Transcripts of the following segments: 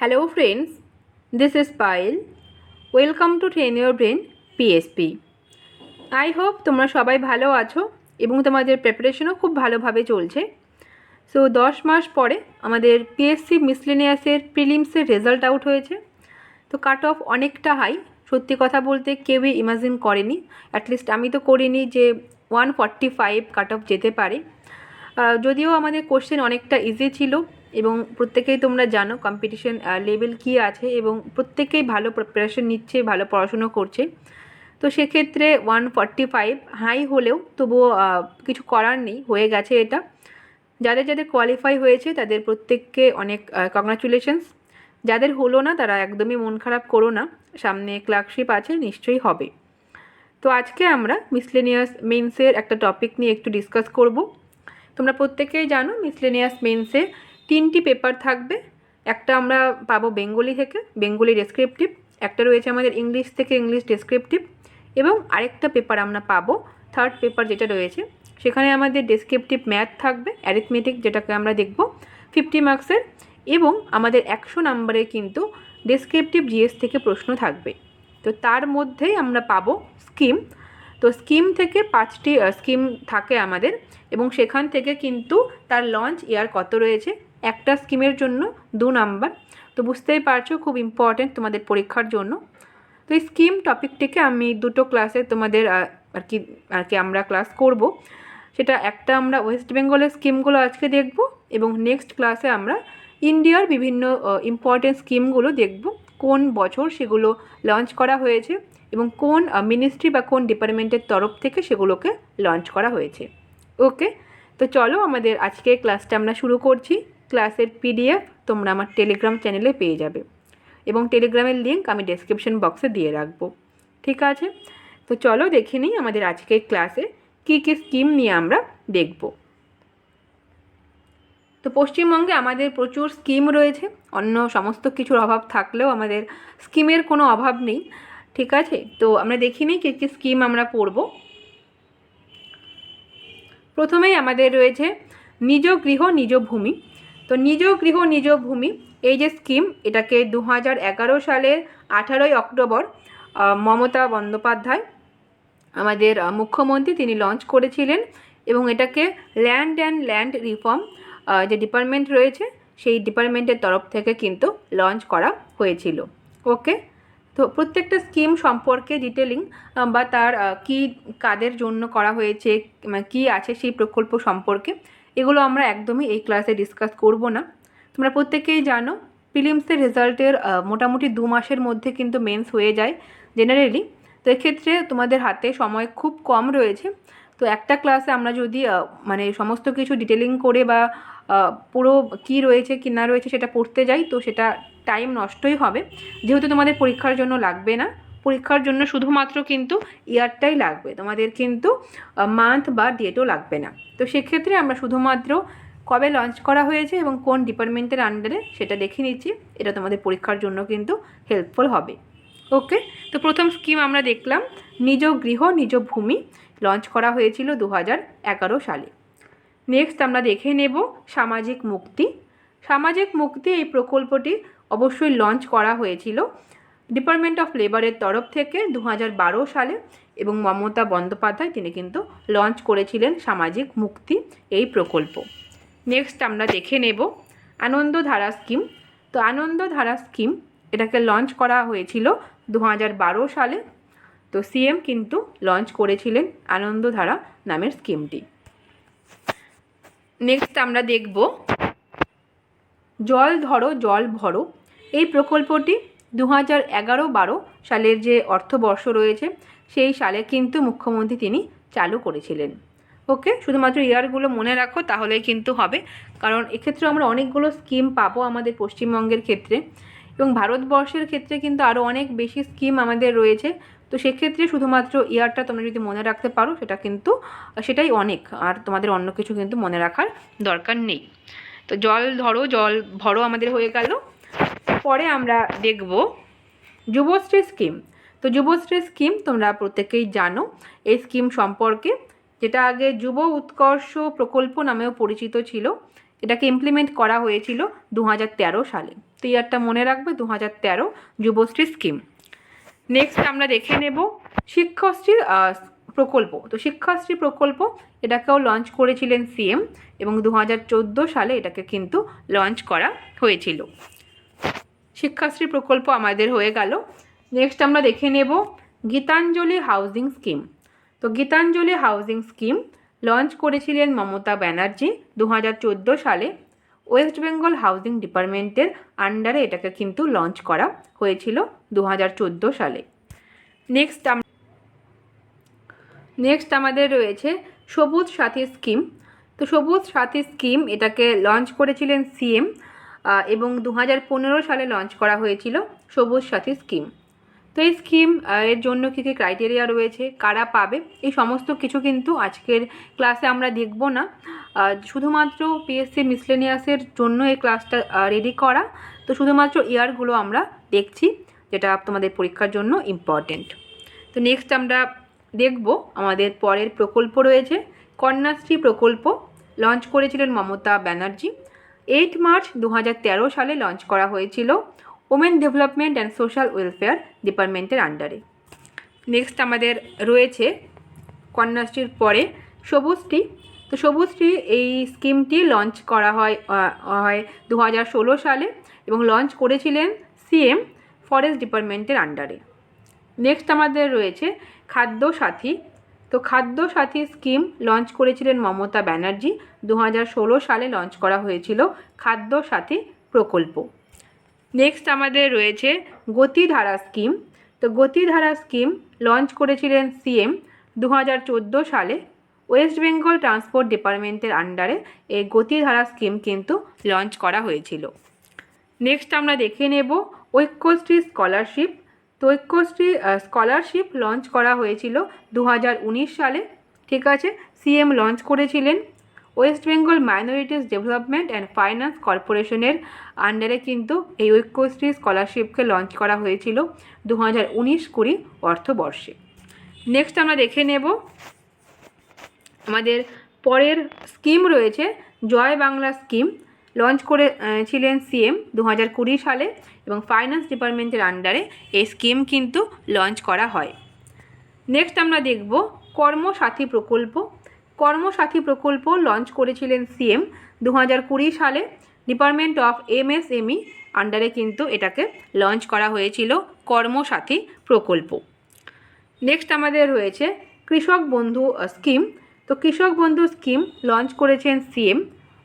Hello friends, this is Payal. Welcome to Train Your Brain PSP. I hope তোমরা সবাই ভালো আছো এবং তোমাদের প্রিপারেশনও খুব ভালোভাবে চলছে। সো দশ মাস পরে আমাদের পিএসসি মিসলেনিয়াসের প্রিলিমসের রেজাল্ট আউট হয়েছে। তো কাট অফ অনেকটা হাই সত্যি কথা বলতে কেউই ইমাজিন করেনি। অ্যাটলিস্ট আমি তো করিনি যে one forty five cut off যেতে পারে। যদিও আমাদের কোশ্চেন অনেকটা ইজি ছিল। এবং প্রত্যেকেই তোমরা জানো কম্পিটিশন লেভেল কী আছে এবং প্রত্যেকেই ভালো প্রিপারেশন নিচ্ছে, ভালো পড়াশুনো করছে। তো সেক্ষেত্রে ওয়ান ফর্টি ফাইভ হাই হলেও তবুও কিছু করার নেই, হয়ে গেছে এটা। যাদের যাদের কোয়ালিফাই হয়েছে তাদের প্রত্যেককে অনেক কংগ্রাচুলেশনস যাদের হলো না তারা একদমই মন খারাপ করো না, সামনে ক্লার্কশিপ আছে, নিশ্চয়ই হবে। তো আজকে আমরা মিসলেনিয়াস মেন্সের একটা টপিক নিয়ে একটু ডিসকাস করব। তোমরা প্রত্যেকেই জানো মিসলেনিয়াস মেন্সে তিনটি পেপার থাকবে। একটা আমরা পাবো বেঙ্গলি থেকে, বেঙ্গলি ডেসক্রিপটিভ একটা রয়েছে আমাদের ইংলিশ থেকে ইংলিশ ডেসক্রিপটিভ এবং আরেকটা পেপার আমরা পাবো থার্ড পেপার যেটা রয়েছে। সেখানে আমাদের ডেসক্রিপটিভ ম্যাথ থাকবে অ্যারিথমেটিক যেটাকে আমরা দেখব ফিফটি মার্কসের এবং আমাদের একশো নাম্বারে কিন্তু ডেসক্রিপটিভ জিএস থেকে প্রশ্ন থাকবে। তো তার মধ্যেই আমরা পাবো স্কিম তো স্কিম থেকে পাঁচটি স্কিম থাকে আমাদের এবং সেখান থেকে কিন্তু তার লঞ্চ ইয়ার কত রয়েছে একটা স্কিমের জন্য দু নাম্বার। তো বুঝতেই পারছ খুব ইম্পর্ট্যান্ট তোমাদের পরীক্ষার জন্য। তো এই স্কিম টপিকটিকে আমি দুটো ক্লাসে তোমাদের আর কি আর কি আমরা ক্লাস করব। সেটা একটা আমরা ওয়েস্ট বেঙ্গলের স্কিমগুলো আজকে দেখব এবং নেক্সট ক্লাসে আমরা ইন্ডিয়ার বিভিন্ন ইম্পর্টেন্ট স্কিমগুলো দেখব। কোন বছর সেগুলো লঞ্চ করা হয়েছে এবং কোন মিনিস্ট্রি বা কোন ডিপার্টমেন্টের তরফ থেকে সেগুলোকে লঞ্চ করা হয়েছে। ওকে তো চলো আমাদের আজকে ক্লাসটা আমরা শুরু করছি। ক্লাসের পিডিএফ তোমরা আমার টেলিগ্রাম চ্যানেলে পেয়ে যাবে। এবং টেলিগ্রামের লিঙ্ক আমি ডেসক্রিপশন বক্সে দিয়ে রাখব। ঠিক আছে? তো চলো দেখে নিই আমাদের আজকের ক্লাসে কী কী স্কিম নিয়ে আমরা দেখব। তো পশ্চিমবঙ্গে আমাদের প্রচুর স্কিম রয়েছে। অন্য সমস্ত কিছুর অভাব থাকলেও আমাদের স্কিমের কোনো অভাব নেই। ঠিক আছে? তো আমরা দেখি নিই কী কী স্কিম আমরা পড়ব। প্রথমেই আমাদের রয়েছে নিজ গৃহ, নিজ ভূমি। তো নিজ গৃহ, নিজ ভূমি, এই যে স্কিম এটাকে দু হাজার এগারো সালের আঠারোই অক্টোবর মমতা বন্দ্যোপাধ্যায়, আমাদের মুখ্যমন্ত্রী তিনি লঞ্চ করেছিলেন এবং এটাকে ল্যান্ড অ্যান্ড ল্যান্ড রিফর্ম যে ডিপার্টমেন্ট রয়েছে, সেই ডিপার্টমেন্টের তরফ থেকে কিন্তু লঞ্চ করা হয়েছিল। ওকে তো প্রত্যেকটা স্কিম সম্পর্কে ডিটেলিং বা তার কি কাদের জন্য করা হয়েছে মানে কি আছে সেই প্রকল্প সম্পর্কে এগুলো আমরা একদমই এই ক্লাসে ডিসকাস করব না। তোমরা প্রত্যেকেই জানো প্রিলিমসের রেজাল্টের মোটামুটি দু মাসের মধ্যে কিন্তু মেন্স হয়ে যায় জেনারেলি তো এক্ষেত্রে তোমাদের হাতে সময় খুব কম রয়েছে। তো একটা ক্লাসে আমরা যদি মানে সমস্ত কিছু ডিটেলিং করে বা পুরো কি রয়েছে, কি না রয়েছে সেটা পড়তে যাই, তো সেটা টাইম নষ্টই হবে। যেহেতু তোমাদের পরীক্ষার জন্য লাগবে না। পরীক্ষার জন্য শুধুমাত্র কিন্তু ইয়ারটাই লাগবে। তোমাদের কিন্তু মান্থ বা ডেটও লাগবে না। তো সেক্ষেত্রে আমরা শুধুমাত্র কবে লঞ্চ করা হয়েছে এবং কোন ডিপার্টমেন্টের আন্ডারে সেটা দেখে নিচ্ছি। এটা তোমাদের পরীক্ষার জন্য কিন্তু হেল্পফুল হবে। ওকে? তো প্রথম স্কিম আমরা দেখলাম, নিজ গৃহ, নিজ ভূমি লঞ্চ করা হয়েছিল দু হাজার এগারো সালে। নেক্সট আমরা দেখে নেব সামাজিক মুক্তি। সামাজিক মুক্তি এই প্রকল্পটি অবশ্যই লঞ্চ করা হয়েছিল ডিপার্টমেন্ট অফ লেবারের তরফ থেকে দু সালে এবং মমতা বন্দ্যোপাধ্যায় তিনি কিন্তু লঞ্চ করেছিলেন সামাজিক মুক্তি এই প্রকল্প। নেক্সট আমরা দেখে নেব আনন্দধারা স্কিম তো আনন্দধারা স্কিম এটাকে লঞ্চ করা হয়েছিল দু সালে। তো সিএম কিন্তু লঞ্চ করেছিলেন আনন্দধারা নামের স্কিমটি নেক্সট আমরা দেখব জল ধরো, জল ভরো। এই প্রকল্পটি দু হাজার এগারো বারো সালের যে অর্থবর্ষ রয়েছে, সেই সালে কিন্তু মুখ্যমন্ত্রী তিনি চালু করেছিলেন। ওকে, শুধুমাত্র ইয়ারগুলো মনে রাখো, তাহলেই কিন্তু হবে। কারণ এক্ষেত্রে আমরা অনেকগুলো স্কিম পাবো আমাদের পশ্চিমবঙ্গের ক্ষেত্রে। এবং ভারতবর্ষের ক্ষেত্রে কিন্তু আরও অনেক বেশি স্কিম আমাদের রয়েছে। তো সেক্ষেত্রে শুধুমাত্র ইয়ারটা তোমরা যদি মনে রাখতে পারো, সেটা কিন্তু, সেটাই অনেক। আর তোমাদের অন্য কিছু কিন্তু মনে রাখার দরকার নেই। তো জল ধরো, জল ভরো আমাদের হয়ে গেল। পরে আমরা দেখব যুবশ্রী স্কিম তো যুবশ্রী স্কিম তোমরা প্রত্যেকেই জানো, এই স্কিম সম্পর্কে। যেটা আগে যুব উৎকর্ষ প্রকল্প নামেও পরিচিত ছিল। এটাকে ইমপ্লিমেন্ট করা হয়েছিল দু হাজার তেরো সালে। তো ইয়ারটা মনে রাখবে দু হাজার তেরো যুবশ্রী স্কিম নেক্সট আমরা দেখে নেব শিক্ষাশ্রী প্রকল্প। তো শিক্ষাশ্রী প্রকল্প এটাকেও লঞ্চ করেছিলেন সিএম এবং দু হাজার চোদ্দ সালে এটাকে কিন্তু লঞ্চ করা হয়েছিল। শিক্ষাশ্রী প্রকল্প আমাদের হয়ে গেল। নেক্সট আমরা দেখে নেব গীতাঞ্জলি হাউজিং স্কিম। তো গীতাঞ্জলি হাউজিং স্কিম লঞ্চ করেছিলেন মমতা ব্যানার্জি দু হাজার চোদ্দ সালে। ওয়েস্ট বেঙ্গল হাউজিং ডিপার্টমেন্টের আন্ডারে এটাকে কিন্তু লঞ্চ করা হয়েছিল দু হাজার চোদ্দ সালে। নেক্সট নেক্সট আমাদের রয়েছে সবুজ সাথী স্কিম। তো সবুজ সাথী স্কিম এটাকে লঞ্চ করেছিলেন সিএম এবং দু হাজার পনেরো সালে লঞ্চ করা হয়েছিল সবুজ সাথী স্কিম তো এই স্কিম এর জন্য কী কী ক্রাইটেরিয়া রয়েছে, কারা পাবে, এই সমস্ত কিছু কিন্তু আজকের ক্লাসে আমরা দেখব না। শুধুমাত্র পিএসসি মিসলেনিয়াসের জন্য এই ক্লাসটা রেডি করা। তো শুধুমাত্র ইয়ারগুলো আমরা দেখছি, যেটা তোমাদের পরীক্ষার জন্য ইম্পর্টেন্ট তো নেক্সট আমরা দেখব আমাদের পরের প্রকল্প রয়েছে। কন্যাশ্রী প্রকল্প লঞ্চ করেছিলেন মমতা ব্যানার্জি। এইট মার্চ দু হাজার তেরো সালে লঞ্চ করা হয়েছিল women development and social welfare ডিপার্টমেন্টের আন্ডারে নেক্সট আমাদের রয়েছে কন্যাশ্রীর পরে সবুজটি তো সবুজটি এই স্কিমটি লঞ্চ করা হয় হয় দু হাজার ষোলো সালে এবং লঞ্চ করেছিলেন সিএম ফরেস্ট ডিপার্টমেন্টের আন্ডারে নেক্সট আমাদের রয়েছে খাদ্য সাথী তো খাদ্য সাথী স্কিম লঞ্চ করেছিলেন মমতা ব্যানার্জি। দু হাজার ষোলো সালে লঞ্চ করা হয়েছিল খাদ্য সাথী প্রকল্প। নেক্সট আমাদের রয়েছে গতিধারা স্কিম। তো গতিধারা স্কিম লঞ্চ করেছিলেন সিএম দু হাজার চোদ্দ সালে। ওয়েস্ট বেঙ্গল ট্রান্সপোর্ট ডিপার্টমেন্টের আন্ডারে এই গতিধারা স্কিম কিন্তু লঞ্চ করা হয়েছিল। নেক্সট আমরা দেখে নেব ঐক্যশ্রী স্কলারশিপ। তো ঐক্যশ্রী স্কলারশিপ লঞ্চ করা হয়েছিল দু হাজার উনিশ সালে, ঠিক আছে? সিএম লঞ্চ করেছিলেন। West Bengal minorities development and finance কর্পোরেশনের আন্ডারে কিন্তু এই ঐক্যশ্রী স্কলারশিপকে লঞ্চ করা হয়েছিল দু হাজার উনিশ কুড়ি অর্থবর্ষে। নেক্সট আমরা দেখে নেব আমাদের পরের স্কিম রয়েছে, জয় বাংলা স্কিম লঞ্চ করে আহ, ছিলেন সিএম দু হাজার কুড়ি সালে এবং ফাইন্যান্স ডিপার্টমেন্টের আন্ডারে এই স্কিম কিন্তু লঞ্চ করা হয়। নেক্সট আমরা দেখব কর্মসাথী প্রকল্প। কর্মসাথী প্রকল্প লঞ্চ করেছিলেন সিএম দু হাজার কুড়ি সালে। ডিপার্টমেন্ট অফ এমএসএমই আন্ডারে কিন্তু এটাকে লঞ্চ করা হয়েছিল কর্মসাথী প্রকল্প। নেক্সট আমাদের রয়েছে কৃষক বন্ধু স্কিম। তো কৃষক বন্ধু স্কিম লঞ্চ করেছেন সিএম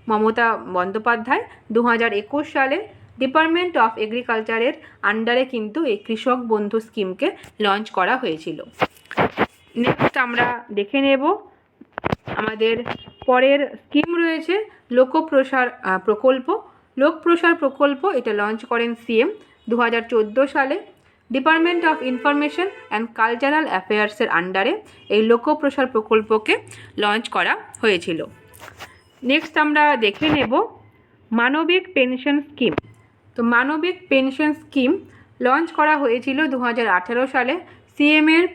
মমতা বন্দ্যোপাধ্যায় দু একুশ সালে ডিপার্টমেন্ট অফ এগ্রিকালচারের আন্ডারে কিন্তু এই কৃষক বন্ধু স্কিমকে লঞ্চ করা হয়েছিল। নেক্সট আমরা দেখে নেব আমাদের পরের স্কিম রয়েছে লোকপ্রসার প্রকল্প। লোকপ্রসার প্রকল্প এটা লঞ্চ করেন সিএম দু হাজার চোদ্দ সালে। Department of information and cultural অ্যাফেয়ার্সের আন্ডারে এই লোকপ্রসার প্রকল্পকে লঞ্চ করা হয়েছিল। নেক্সট আমরা দেখে নেব মানবিক পেনশন স্কিম। তো মানবিক পেনশন স্কিম লঞ্চ করা হয়েছিল দু হাজার আঠেরো সালে। সিএমের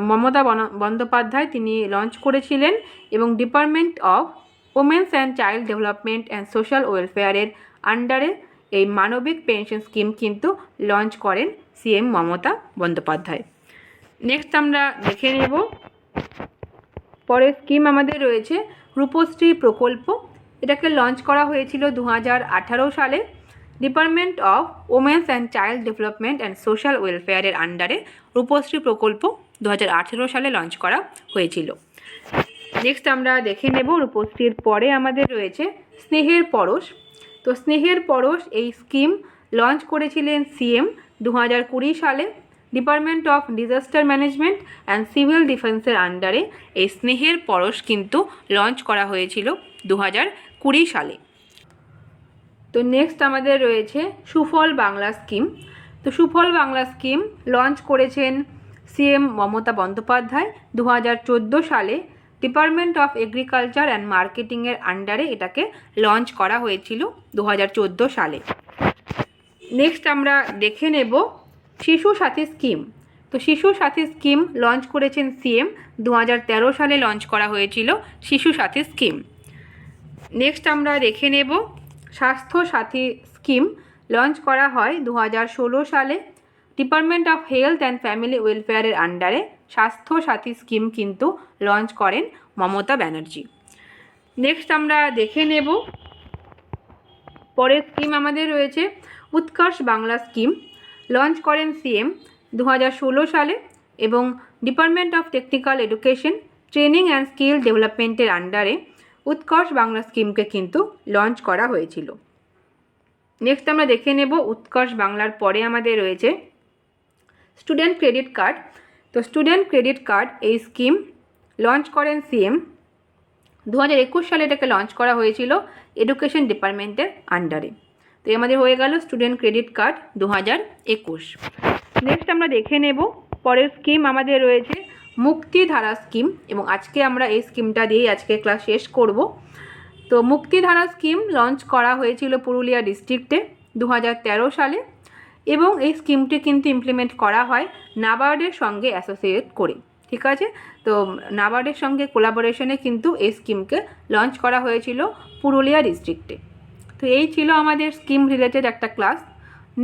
মমতা বন- বন্দ্যোপাধ্যায় তিনি লঞ্চ করেছিলেন এবং department of women's and child development and social ওয়েলফেয়ারের আন্ডারে এই মানবিক পেনশন স্কিম কিন্তু লঞ্চ করেন সিএম মমতা বন্দ্যোপাধ্যায়। নেক্সট আমরা দেখে নেব। পরের স্কিম আমাদের রয়েছে রূপশ্রী প্রকল্প। এটাকে লঞ্চ করা হয়েছিল দু হাজার আঠারো সালে। Department of women's and child development and social ওয়েলফেয়ারের আন্ডারে রূপশ্রী প্রকল্প দু হাজার আঠেরো সালে লঞ্চ করা হয়েছিল। নেক্সট আমরা দেখে নেব রূপশ্রীর পরে আমাদের রয়েছে স্নেহের পরশ। তো স্নেহের পরশ এই স্কিম লঞ্চ করেছিলেন সিএম দু হাজার কুড়ি সালে। Department of disaster management and civil ডিফেন্সের আন্ডারে এই স্নেহের পরশ কিন্তু লঞ্চ করা হয়েছিল দু হাজার কুড়ি সালে। তো নেক্সট আমাদের রয়েছে সুফল বাংলা স্কিম তো সুফল বাংলা স্কিম লঞ্চ করেছেন সিএম মমতা বন্দ্যোপাধ্যায় দু হাজার চোদ্দ সালে। ডিপার্টমেন্ট অফ এগ্রিকালচার অ্যান্ড মার্কেটিংয়ের আন্ডারে এটাকে লঞ্চ করা হয়েছিল দু হাজার চোদ্দ সালে। নেক্সট আমরা দেখে নেব শিশু সাথী স্কিম। তো শিশু সাথী স্কিম লঞ্চ করেছেন সিএম। দু হাজার তেরো সালে লঞ্চ করা হয়েছিল শিশু সাথী স্কিম। নেক্সট আমরা দেখে নেব স্বাস্থ্য সাথী স্কিম। লঞ্চ করা হয় দু হাজার ষোলো সালে। Department of health and family ওয়েলফেয়ারের আন্ডারে স্বাস্থ্য সাথী স্কিম কিন্তু লঞ্চ করেন মমতা ব্যানার্জি। নেক্সট আমরা দেখে নেব। পরের স্কিম আমাদের রয়েছে উৎকর্ষ বাংলা স্কিম। লঞ্চ করেন সিএম দু হাজার ষোলো সালে এবং department of technical education, training and skill ডেভেলপমেন্টের আন্ডারে উৎকর্ষ বাংলা স্কিমকে কিন্তু লঞ্চ করা হয়েছিল। নেক্সট আমরা দেখে নেব উৎকর্ষ বাংলার পরে আমাদের রয়েছে স্টুডেন্ট ক্রেডিট কার্ড। তো স্টুডেন্ট ক্রেডিট কার্ড এই স্কিম লঞ্চ করেন সিএম দু হাজার একুশ সালে এটাকে লঞ্চ করা হয়েছিল এডুকেশন ডিপার্টমেন্টের আন্ডারে। তো আমাদের হয়ে গেল স্টুডেন্ট ক্রেডিট কার্ড দু হাজার একুশ। নেক্সট আমরা দেখে নেব, পরের স্কিম আমাদের রয়েছে মুক্তিধারা স্কিম এবং আজকে আমরা এই স্কিমটা দিয়েই আজকে ক্লাস শেষ করব। তো মুক্তিধারা স্কিম লঞ্চ করা হয়েছিল পুরুলিয়া ডিস্ট্রিক্টে দু হাজার তেরো সালে এবং এই স্কিমটি কিন্তু ইমপ্লিমেন্ট করা হয় নাবার্ডের সঙ্গে অ্যাসোসিয়েট করে, ঠিক আছে? তো নাবার্ডের সঙ্গে কোলাবোরেশনে কিন্তু এই স্কিমকে লঞ্চ করা হয়েছিল পুরুলিয়া ডিস্ট্রিক্টে তো এই ছিল আমাদের স্কিম রিলেটেড একটা ক্লাস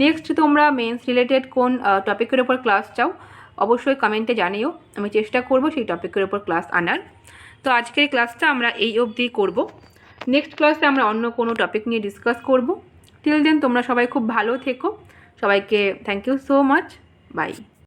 নেক্সট তোমরা মেন্স রিলেটেড কোন টপিকের ওপর ক্লাস চাও, অবশ্যই কমেন্টে জানিও। আমি চেষ্টা করব সেই টপিকের ওপর ক্লাস আনার। তো আজকের ক্লাসটা আমরা এই অবধি করব। নেক্সট ক্লাসে আমরা অন্য কোনো টপিক নিয়ে ডিসকাস করব। টিল দেন তোমরা সবাই খুব ভালো থেকো। সবাইকে thank you so much bye